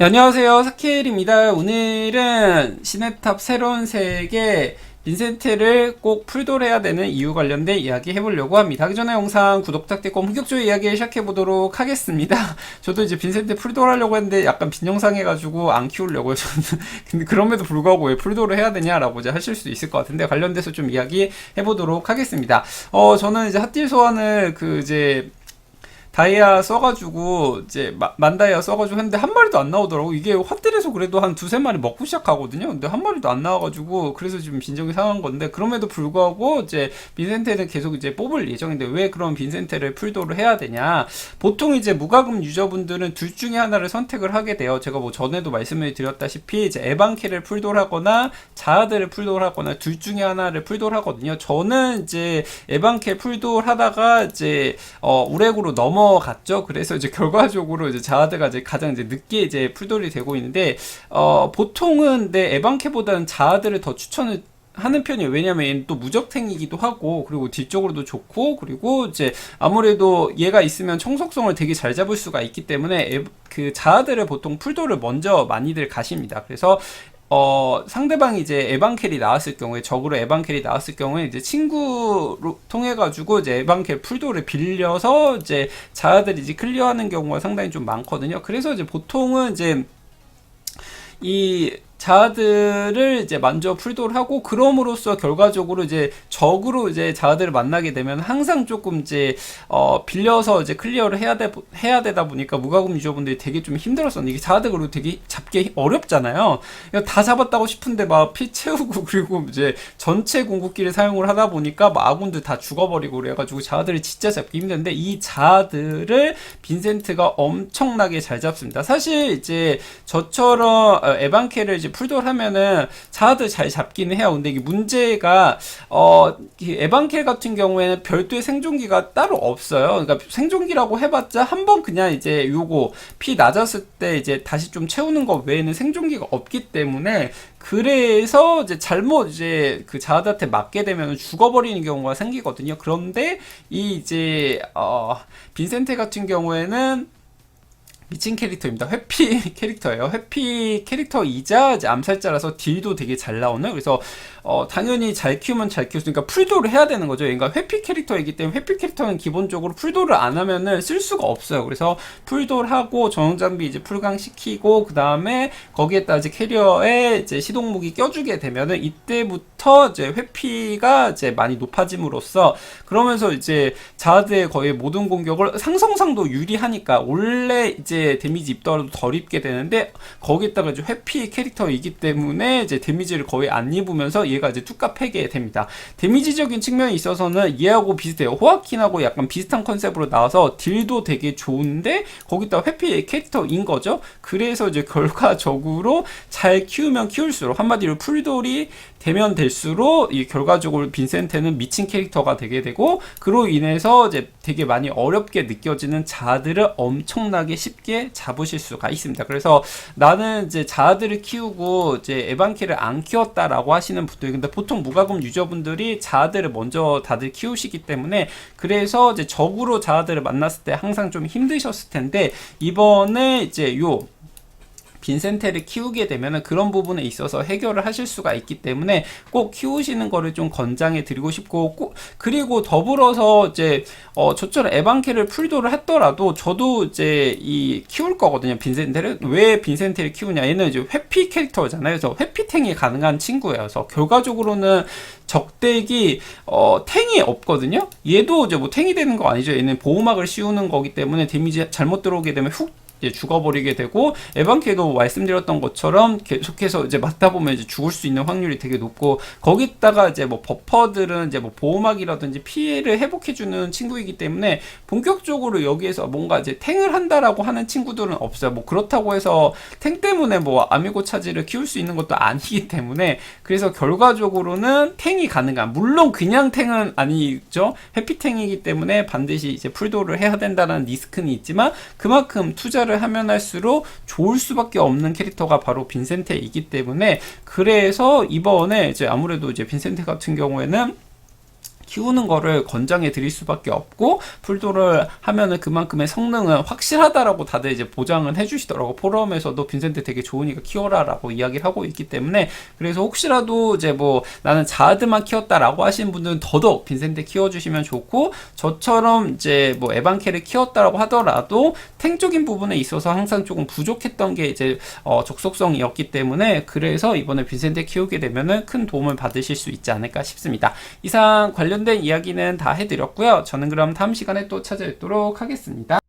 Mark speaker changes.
Speaker 1: 네, 안녕하세요. 사케일입니다. 오늘은 시네탑 새로운 색의 빈센트를 꼭 풀돌해야 되는 이유 관련된 이야기 해보려고 합니다. 하기 전에 영상 구독 부탁드리고 본격적으로 이야기 시작해보도록 하겠습니다. 저도 이제 빈센트 풀돌하려고 했는데 약간 빈영상 해가지고 안 키우려고요. 저는. 근데 그럼에도 불구하고 왜 풀돌을 해야 되냐라고 이제 하실 수도 있을 것 같은데 관련돼서 좀 이야기 해보도록 하겠습니다. 어 저는 이제 핫딜 소환을 그 이제 다이아 써가지고 이제 마- 만다이아 써가지고 했는데 한 마리도 안 나오더라고. 이게 헛들에서 그래도 한 두세 마리 먹고 시작하거든요. 근데 한 마리도 안 나와가지고 그래서 지금 빈정이 상한 건데 그럼에도 불구하고 이제 빈센테는 계속 이제 뽑을 예정인데 왜 그럼 빈센테를 풀도를 해야 되냐. 보통 이제 무과금 유저분들은 둘 중에 하나를 선택을 하게 돼요. 제가 뭐 전에도 말씀을 드렸다시피 이제 에반케를 풀돌하거나 자아들을 풀돌하거나 둘 중에 하나를 풀돌하거든요. 저는 이제 에반케 풀돌하다가 이제 어 우렉으로 넘어 갔죠. 그래서 이제 결과적으로 이제 자아드가 이제 가장 이제 늦게 이제 풀돌이 되고 있는데 어 보통은 내 에반케보다는 자아드를 더 추천을 하는 편이에요. 왜냐면 얘는 또 무적탱이기도 하고, 그리고 뒤쪽으로도 좋고, 그리고 이제 아무래도 얘가 있으면 청속성을 되게 잘 잡을 수가 있기 때문에 에- 그 자아들을 보통 풀도를 먼저 많이들 가십니다. 그래서 어, 상대방이 이제 에반켈이 나왔을 경우에, 적으로 에반켈이 나왔을 경우에, 이제 친구로 통해가지고, 이제 에반켈 풀도를 빌려서, 이제 자아들이 이제 클리어하는 경우가 상당히 좀 많거든요. 그래서 이제 보통은 이제, 이 자아들을 이제 먼저 풀도를 하고 그럼으로써 결과적으로 이제 적으로 이제 자아들을 만나게 되면 항상 조금 이제 어 빌려서 이제 클리어를 해야 돼 해야 되다 보니까 무과금 유저분들이 되게 좀 힘들었었는데 이게 자아들 그리고 되게 잡기 어렵잖아요. 이거 다 잡았다고 싶은데 막 피 채우고 그리고 이제 전체 궁극기를 사용을 하다 보니까 막 아군들 다 죽어버리고 그래가지고 자아들을 진짜 잡기 힘든데 이 자아들을 빈센트가 엄청나게 잘 잡습니다. 사실 이제 저처럼 어, 에반케를 이제 풀돌 하면은 자아들 잘 잡기는 해요. 근데 이게 문제가 어, 이 에반켈 같은 경우에는 별도의 생존기가 따로 없어요. 그러니까 생존기라고 해봤자 한 번 그냥 이제 요거 피 낮았을 때 이제 다시 좀 채우는 것 외에는 생존기가 없기 때문에 그래서 이제 잘못 이제 그 자아들한테 맞게 되면 죽어버리는 경우가 생기거든요. 그런데 이 이제 어 빈센테 같은 경우에는 미친 캐릭터입니다. 회피 캐릭터예요. 회피 캐릭터이자 암살자라서 딜도 되게 잘 나오는. 그래서 어, 당연히 잘 키우면 잘 키웠으니까 풀도를 해야 되는 거죠. 그러니까 회피 캐릭터이기 때문에 회피 캐릭터는 기본적으로 풀도를 안 하면은 쓸 수가 없어요. 그래서 풀도를 하고 전용 장비 이제 풀강 시키고 그 다음에 거기에다 이제 캐리어에 이제 시동 무기 껴주게 되면은 이때부터 이제 회피가 이제 많이 높아짐으로써 그러면서 이제 자드의 거의 모든 공격을 상성상도 유리하니까 원래 이제 데미지 입더라도 덜 입게 되는데 거기에다가 이제 회피 캐릭터이기 때문에 이제 데미지를 거의 안 입으면서 얘가 이제 뚜까 패게 됩니다. 데미지적인 측면에 있어서는 얘하고 비슷해요. 호아킨하고 약간 비슷한 컨셉으로 나와서 딜도 되게 좋은데 거기다 회피 캐릭터인 거죠. 그래서 이제 결과적으로 잘 키우면 키울수록 한마디로 풀돌이 되면 될수록 이 결과적으로 빈센테는 미친 캐릭터가 되게 되고 그로 인해서 이제 되게 많이 어렵게 느껴지는 자아들을 엄청나게 쉽게 잡으실 수가 있습니다. 그래서 나는 이제 자아들을 키우고 이제 에반키를 안 키웠다라고 하시는 분들이 근데 보통 무과금 유저분들이 자아들을 먼저 다들 키우시기 때문에 그래서 이제 적으로 자아들을 만났을 때 항상 좀 힘드셨을 텐데 이번에 이제 요 빈센테를 키우게 되면 그런 부분에 있어서 해결을 하실 수가 있기 때문에 꼭 키우시는 거를 좀 권장해 드리고 싶고 꼭 그리고 더불어서 이제 어 저처럼 에반케를 풀도를 했더라도 저도 이제 이 키울 거거든요. 빈센테를. 왜 빈센테를 키우냐. 얘는 이제 회피 캐릭터잖아요. 그래서 회피탱이 가능한 친구예요. 그래서 결과적으로는 적대기 어 탱이 없거든요. 얘도 이제 뭐 탱이 되는 거 아니죠. 얘는 보호막을 씌우는 거기 때문에 데미지 잘못 들어오게 되면 훅 이제 죽어버리게 되고 에반케도 말씀드렸던 것처럼 계속해서 이제 맞다 보면 이제 죽을 수 있는 확률이 되게 높고 거기다가 이제 뭐 버퍼들은 이제 뭐 보호막이라든지 피해를 회복해주는 친구이기 때문에 본격적으로 여기에서 뭔가 이제 탱을 한다라고 하는 친구들은 없어요. 뭐 그렇다고 해서 탱 때문에 뭐 아미고 차지를 키울 수 있는 것도 아니기 때문에 그래서 결과적으로는 탱이 가능한 물론 그냥 탱은 아니죠. 해피탱이기 때문에 반드시 이제 풀도를 해야 된다는 리스크는 있지만 그만큼 투자를 하면 할수록 좋을 수밖에 없는 캐릭터가 바로 빈센테이기 때문에 그래서 이번에 이제 아무래도 이제 빈센테 같은 경우에는 키우는 거를 권장해 드릴 수밖에 없고 풀도를 하면은 그만큼의 성능은 확실하다라고 다들 이제 보장은 해주시더라고 포럼에서도 빈센트 되게 좋으니까 키워라라고 이야기를 하고 있기 때문에 그래서 혹시라도 이제 뭐 나는 자드만 키웠다라고 하시는 분들은 더더욱 빈센트 키워주시면 좋고 저처럼 이제 뭐 에반케를 키웠다라고 하더라도 탱적인 부분에 있어서 항상 조금 부족했던 게 이제 어, 적속성이었기 때문에 그래서 이번에 빈센트 키우게 되면은 큰 도움을 받으실 수 있지 않을까 싶습니다. 이상 관련된 이야기는 다 해드렸고요. 저는 그럼 다음 시간에 또 찾아뵙도록 하겠습니다.